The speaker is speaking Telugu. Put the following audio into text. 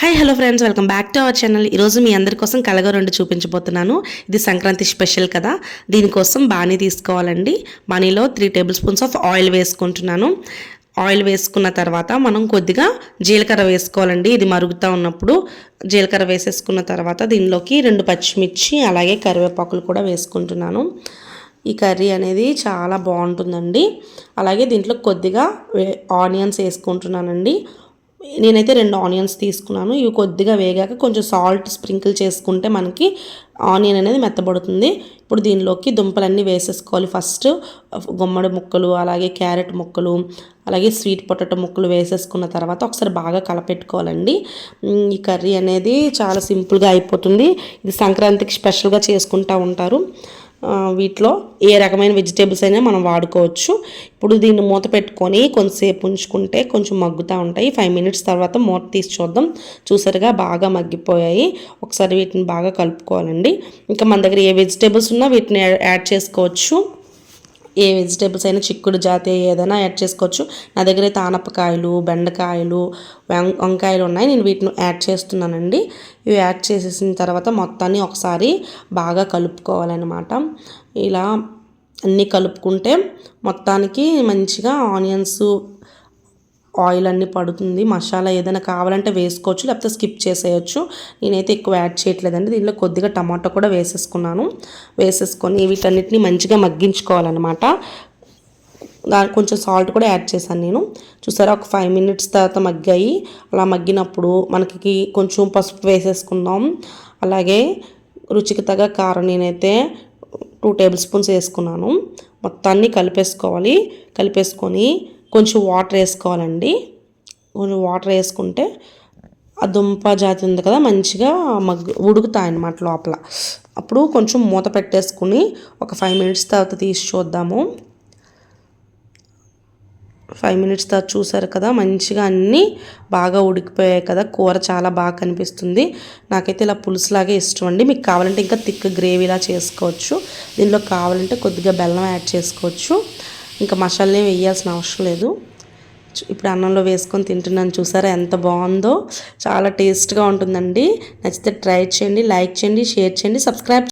Hi hello friends welcome back to our channel ఈరోజు మీ అందరి కోసం కలగొరండు చూపించబోతున్నాను. ఇది సంక్రాంతి స్పెషల్ కదా. దీనికోసం బాణీ తీసుకోవాలండి. బాణీలో three table spoons of oil వేసుకుంటున్నాను. ఆయిల్ వేసుకున్న తర్వాత మనం కొద్దిగా జీలకర్ర వేసుకోవాలండి. ఇది మరుగుతూ ఉన్నప్పుడు జీలకర్ర వేసేసుకున్న తర్వాత దీనిలోకి రెండు పచ్చిమిర్చి అలాగే కరివేపాకులు కూడా వేసుకుంటున్నాను. ఈ కర్రీ అనేది చాలా బాగుంటుందండి. అలాగే దీంట్లో కొద్దిగా ఆనియన్స్ వేసుకుంటున్నానండి. నేనైతే రెండు ఆనియన్స్ తీసుకున్నాను. ఇవి కొద్దిగా వేగాక కొంచెం సాల్ట్ స్ప్రింకిల్ చేసుకుంటే మనకి ఆనియన్ అనేది మెత్తబడుతుంది. ఇప్పుడు దీనిలోకి దుంపలన్నీ వేసేసుకోవాలి. ఫస్ట్ గుమ్మడి ముక్కలు అలాగే క్యారెట్ ముక్కలు అలాగే స్వీట్ పొటాటో ముక్కలు వేసేసుకున్న తర్వాత ఒకసారి బాగా కలపెట్టుకోవాలండి. ఈ కర్రీ అనేది చాలా సింపుల్గా అయిపోతుంది. ఇది సంక్రాంతికి స్పెషల్గా చేసుకుంటూ ఉంటారు. వీటిలో ఏ రకమైన వెజిటేబుల్స్ అయినా మనం వాడుకోవచ్చు. ఇప్పుడు దీన్ని మూత పెట్టుకొని కొంతసేపు ఉంచుకుంటే కొంచెం మగ్గుతూ ఉంటాయి. ఫైవ్ మినిట్స్ తర్వాత మూత తీసి చూద్దాం. చూసారుగా బాగా మగ్గిపోయాయి. ఒకసారి వీటిని బాగా కలుపుకోవాలండి. ఇంకా మన దగ్గర ఏ వెజిటేబుల్స్ ఉన్నా వీటిని యాడ్ చేసుకోవచ్చు. ఏ వెజిటేబుల్స్ అయినా చిక్కుడు జాతి ఏదైనా యాడ్ చేసుకోవచ్చు. నా దగ్గర అయితే ఆనపకాయలు బెండకాయలు వంకాయలు ఉన్నాయి. నేను వీటిని యాడ్ చేస్తున్నానండి. ఇవి యాడ్ చేసేసిన తర్వాత మొత్తాన్ని ఒకసారి బాగా కలుపుకోవాలన్నమాట. ఇలా అన్నీ కలుపుకుంటే మొత్తానికి మంచిగా ఆనియన్స్ ఆయిల్ అన్నీ పడుతుంది మసాలా ఏదైనా కావాలంటే వేసుకోవచ్చు లేకపోతే స్కిప్ చేసేయచ్చు. నేనైతే ఎక్కువ యాడ్ చేయట్లేదండి. దీనిలో కొద్దిగా టమాటో కూడా వేసేసుకున్నాను. వేసేసుకొని వీటన్నిటిని మంచిగా మగ్గించుకోవాలన్నమాట. దాని కొంచెం సాల్ట్ కూడా యాడ్ చేశాను నేను. చూసారా ఒక ఫైవ్ మినిట్స్ తర్వాత మగ్గాయి. అలా మగ్గినప్పుడు మనకి కొంచెం పసుపు వేసేసుకుందాం. అలాగే రుచికి తగ్గ కారం నేనైతే టూ టేబుల్ స్పూన్స్ వేసుకున్నాను. మొత్తాన్ని కలిపేసుకోవాలి. కలిపేసుకొని కొంచెం వాటర్ వేసుకోవాలండి. కొంచెం వాటర్ వేసుకుంటే ఆ దుంప జాతి ఉంది కదా మంచిగా మగ్గు ఉడుకుతాయి అన్నమాట లోపల. అప్పుడు కొంచెం మూత పెట్టేసుకుని ఒక ఫైవ్ మినిట్స్ తర్వాత తీసి చూద్దాము. ఫైవ్ మినిట్స్ తర్వాత చూసారు కదా మంచిగా అన్నీ బాగా ఉడికిపోయాయి కదా కూర చాలా బాగా కనిపిస్తుంది. నాకైతే ఇలా పులుసులాగే ఇష్టం అండి. మీకు కావాలంటే ఇంకా థిక్ గ్రేవీలా చేసుకోవచ్చు. దీనిలో కావాలంటే కొద్దిగా బెల్లం యాడ్ చేసుకోవచ్చు. ఇంకా మసాలాని వేయాల్సిన అవసరం లేదు. ఇప్పుడు అన్నంలో వేసుకొని తింటున్నాను. చూసారా ఎంత బాగుందో? చాలా టేస్ట్గా ఉంటుందండి. నచ్చితే ట్రై చేయండి లైక్ చేయండి షేర్ చేయండి సబ్స్క్రైబ్